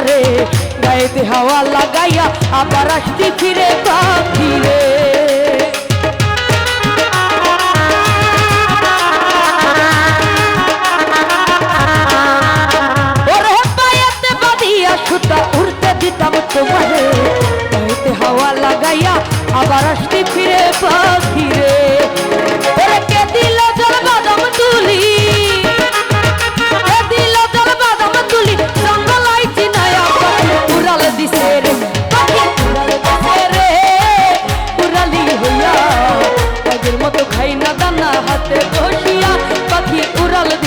তোমারে গায়েতে হাওয়া লাগাইয়া আবার আসতি ফিরে পাখি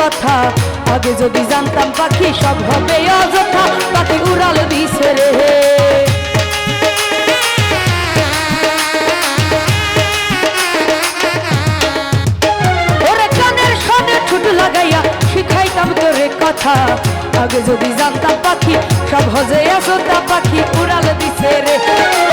কথা। আগে যদি জানতাম পাখি সব হবে অযথা, পাখি উড়াল দিছে রে। আগে যদি জানতাম পাখি সব হজে আসো তা পাখি উড়াল দিছে রে।